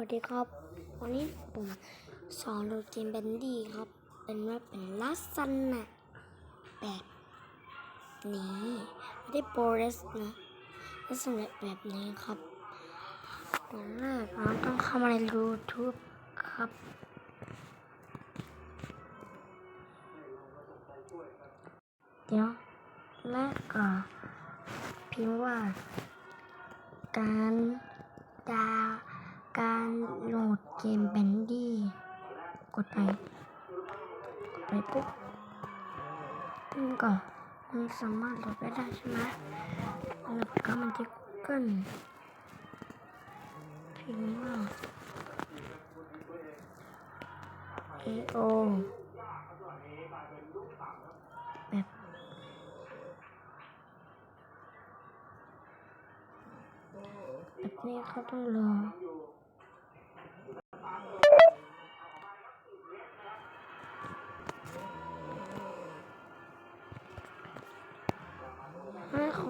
วัสดีครับ วันนี้ผมสอนโดเกมแบนดี้ครับ เป็นว่าเป็นลักษณะแบบนี้ไม่ได้โปรเรสนะลักษณะแบบนี้ครับตอนแรกเราต้องเข้ามาใน YouTube ครับเดี๋ยวแรกก็พิมพ์ว่าการดาว โหลดเกมแบนดี้กดไป กดไปปุ๊บมันก็มันสามารถโหลดไปได้ใช่ไหมแล้วก็มันจะ Google พิมพ์ว่า AO แบบแบบนี้เขาต้องรอ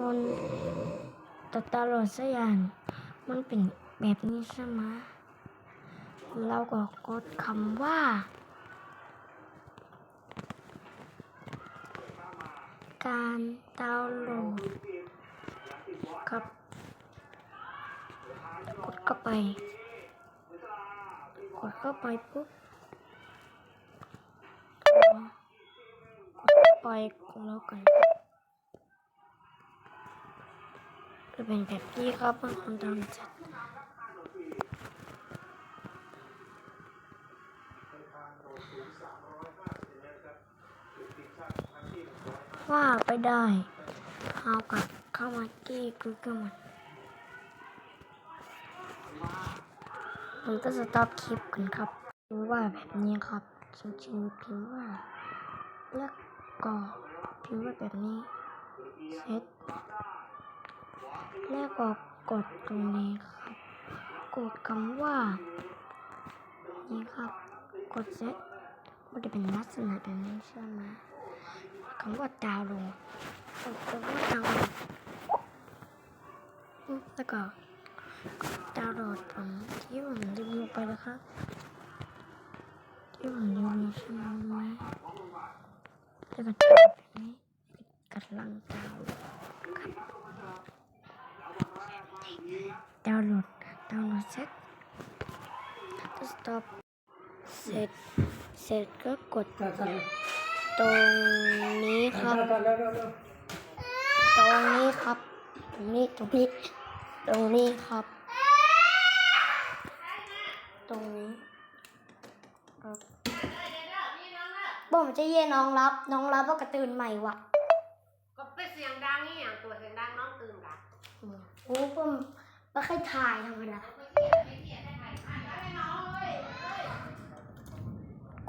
คนตัดตลอดสักอย่างมันเป็นแบบนี้ใช่ไหมเราก็กดคำว่า การดาวน์โหลดครับกดเข้าไป กดเข้าไปปุ๊บกดเข้าไปแล้วกัน จะเป็นแบบนี้ครับบางคนทำจัดว่าไปได้เอากลับเข้ามาที่ Google มันผมก็จะตอบคลิปกันครับพิมพ์ว่าแบบนี้ครับจริงๆพิมพ์ว่าแล้วก็พิมพ์ว่าแบบนี้เซต แล้วก็กดตรงนี้ครับ กดคำว่า นี่ครับ กดเซตมันจะเป็นลักษณะแบบนี้ใช่ไหมคำว่าดาวโหลดกดคำว่าดาวโหลดแล้วก็ดาวโหลดผมที่ผมรีวิวไปแล้วครับที่ผมรีวิวใช่ไหมแล้วก็ดาวน์โหลดแบบนี้กำลังดาวน์โหลดครับ ดาวน์โหลดดาวน์โหลดเสร็จก็ stop เสร็จเสร็จก็กดตรงนี้ครับ ตรงนี้ครับ ตรงนี้ตรงนี้ตรงนี้ครับ ตรงนี้ครับผมจะเย่น้องรับ น้องรับว่ากระตื่นใหม่วะก็เป็นเสียงดังนี่อย่างตัวเสียงดังน้องตื่น โอ้ผมไม่ค่อยถ่ายธรรมดา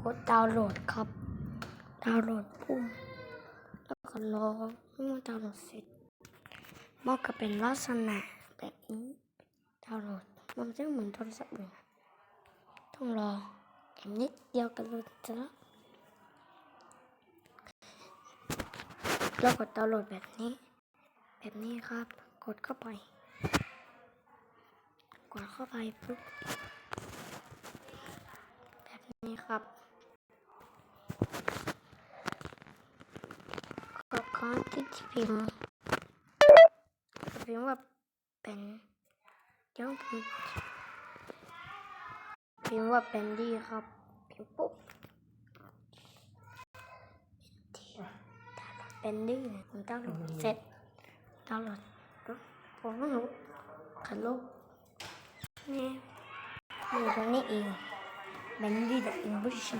กดดาวน์โหลดครับ ดาวน์โหลดปุ่มแล้วก็รอให้มันดาวน์โหลดเสร็จมันก็เป็นลักษณะแบบนี้ดาวน์โหลดมันจะเหมือนโทรศัพท์เลยต้องรออีกนิดเดียวกันเลยจะแล้วแล้วกดดาวน์โหลดแบบนี้ แบบนี้ครับ ดเข้าไป กดเข้าไปปุ๊บแบบนี้ครับกดค้อนที่พิมพ์พิมพ์ว่าเป็นเดี๋ยวผมพิมพ์ว่าเป็นดีครับพิมพ์ปุ๊บเป็นดีผมดาวน์โหลดเสร็จดาวน์โหลด ปุ๊บผมก็รู้ขันลูกนี่อยู่ตรงนี้เองเป็นดีแต่อิงลิช